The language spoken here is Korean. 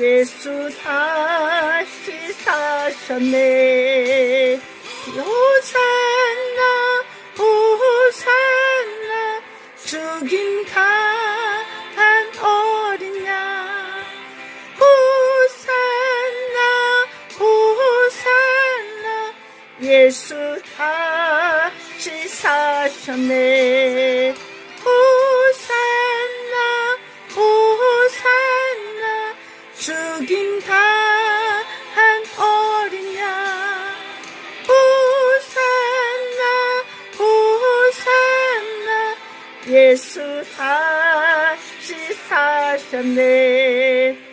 예수 다시 사셨네. 호산나 호산나 죽임 당한 어린 양 호산나 호산나 예수 다시 사셨네 죽임 당한 어린 양 호산나 호산나. 예수 다시 사셨네